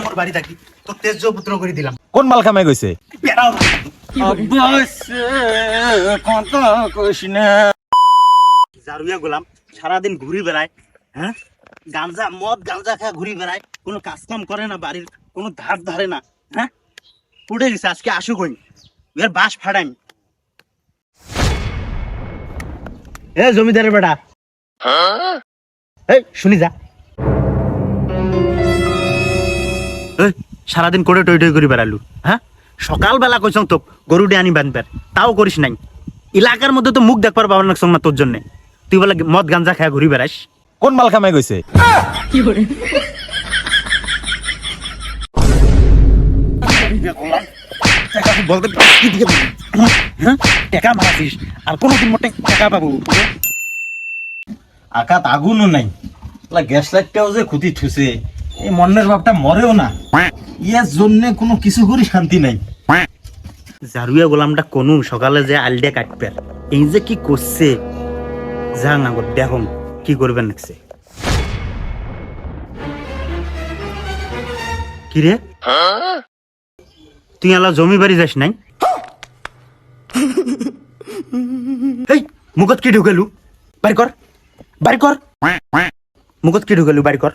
আমার বাড়ি থাকি। তোর তেজ পুত্র করে দিলাম। কোন মাল গেছে? জারুয়া গোলাম সারাদিন ঘুরি বেড়ায় হ্যাঁ? গাঞ্জা মদ গাঞ্জা খায় ঘুরি বেড়ায়। কোনো কাজ কাম করে না বাড়ির কোনো ধার ধারে না হ্যাঁ? উঠে গেছে আজকে আসুক হই এর বাস ফাড়াইম এ জমিদারের বেটা। এই শুনি যা। সারাদিন করে টই টই করে বেড়ালু হ্যাঁ সকালবেলা কইসং তো গরুডে আনি বানবার তাও করিস নাই। এলাকার মধ্যে তো মুখ দেখবার পাবার না না তোর জন্য। তুই বলে মদ গাঞ্জা খায় ঘুরি বেড়াস কোন মাল খামাই গেছে? বলতে কি দিকে বলবি? টাকা মারাছিস আর কোনোদিন মোটে টাকা পাবো। আকাত আগুনও নাই। গ্যাস লাইটটাও যে খুঁতি থুছে। এই মনের বাপটা মরেও না। ইয়ার জন্য কোনো কিছু করি শান্তি নাই। জারুয়া গোলামটা কোনু সকালে যে আলডিয়া কাটবে। এই যে কি করছে? যা না গো দেখো কি করবেন নাকছে কি রে? তুই আলা জমি বাড়ি যাস নাই? এই মুখত কি ঢুকেলু? বাড়ি কর বাড়ি কর। মুখত কি ঢুকেলু? বাড়ি কর।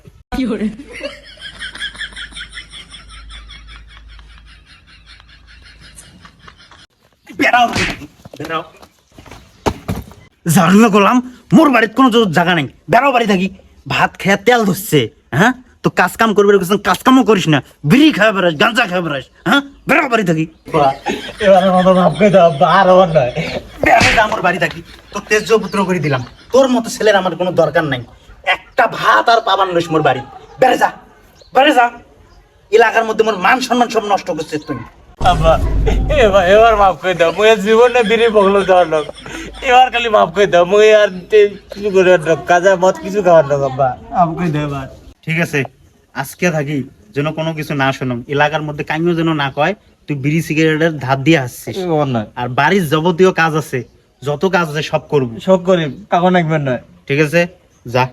বেড়াও বেড়াও জারুয়া গোলাম মোর বাড়িত কোনো তো জায়গা নাই। বেড়াও বাড়ি থাকি ভাত খেয়ে তেল ধরছে হ্যাঁ তো কাজ কাম করবে কাজ কামও করিস না। বিড়ি খাওয়া বেড়াস গাঁজা খাওয়া বেড়াস হ্যাঁ বেড়াও বাড়ি থাকি। আমার বেড়ে থাকি। তোর তেজ পুত্র করে দিলাম। তোর মতো ছেলের আমার কোনো দরকার নাই। একটা ভাত আর পাবার নইস মোর বাড়ি। বেড়ে যা বেড়ে যা। এলাকার মধ্যে মোর মান সম্মান সব নষ্ট করছিস তুমি। এবার এবার মাফ করে দাও মুই জীবনে বিড়ি যাওয়ার লোক এবার খালি মাফ করে দাও মুই আর কিছু করে লোক কাজা মত কিছু খাওয়ার লোক আব্বা। মাফ করে দাও এবার। ঠিক আছে আজকে থাকি যেন কোনো কিছু না শোনো এলাকার মধ্যে কাইও যেন না কয় তুই বিড়ি সিগারেটের ধার দিয়ে আসছিস আর বাড়ির যাবতীয় কাজ আছে যত কাজ আছে সব করব। সব করি কাকন একবার নয় ঠিক আছে যা।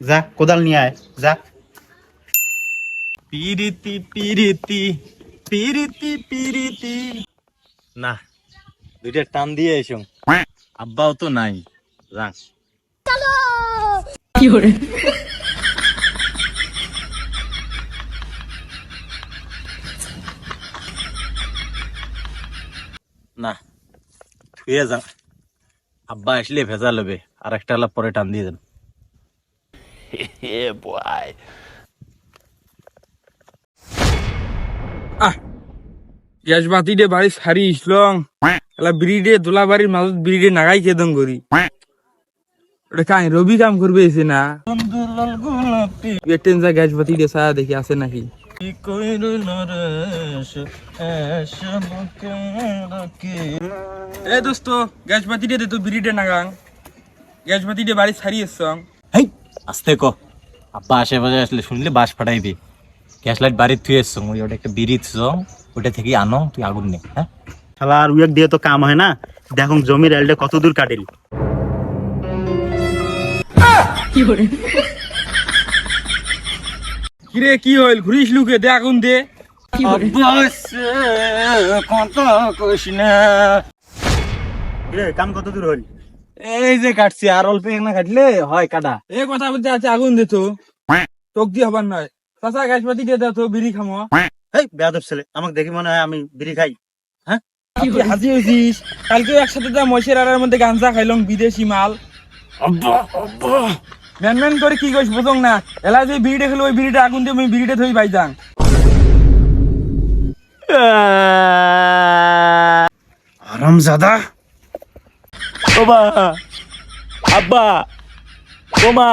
যা কোদাল নিয়ে আয় যা। পিরিতি পিরিতি পিরিতি পিরিতি। না দুইটা টান দিয়ে এসো। আব্বাও তো নাই রাখ না থুয়ে যা। আব্বা আসলে ভেজা লবে আর একটা পরে টান দিয়ে দেন। আহ গ্যাস বাতি দে বাড়ি সারি ইসলং এলা বিড়িডে দোলা বাড়ির মাজত বিড়িডে নাগাই খেদম করি ওটা কাই রবি কাম করবে এসে না? এটেন যা গ্যাস বাতি দে সায়া দেখি আছে নাকি? এ দোস্ত গ্যাস বাতি দে তো বিড়িডে নাগাং। গ্যাস বাতি দে বাড়ি সারি এসছং আস্তে ক। আব্বা আশেপাশে আসলে শুনলে বাস ফাটাইবি। গ্যাস লাইট বাড়ির তুই এসছ ওই ওটা একটা বিড়ি ওটা থেকে আনো তুই আগুন নে হ্যাঁ? শালা আর উয়েক দিয়ে তো কাম হয় না। দেখুন জমির এলডে কত দূর কাটেল। কিরে কি হইল? ঘুরিস লুকে দে আগুন দে। রে কাম কত দূর হল এই যে কাটছি আর অল্প না কাটলে হয় কাটা এ কথা বলতে আছে আগুন দে তো। তোক দিয়ে হবার নয়। চাচা গ্যাস বাতি দিয়ে দাও তো বিড়ি খামো। এই বেয়াদব ছেলে আমাকে দেখি মনে হয় আমি বিড়ি খাই। তুই হাজি হয়েছিস কালকে একসাথে যা মশের আড়ার মধ্যে গাঞ্জা খাইলং বিদেশি মাল। ম্যান ম্যান করে কি কইস বুঝং না। এলা যে বিড়িটা খেলো ওই বিড়িটা আগুন দিয়ে আমি বিড়িটা থই পাই যাং আরাম জাদা বাবা আব্বা ওমা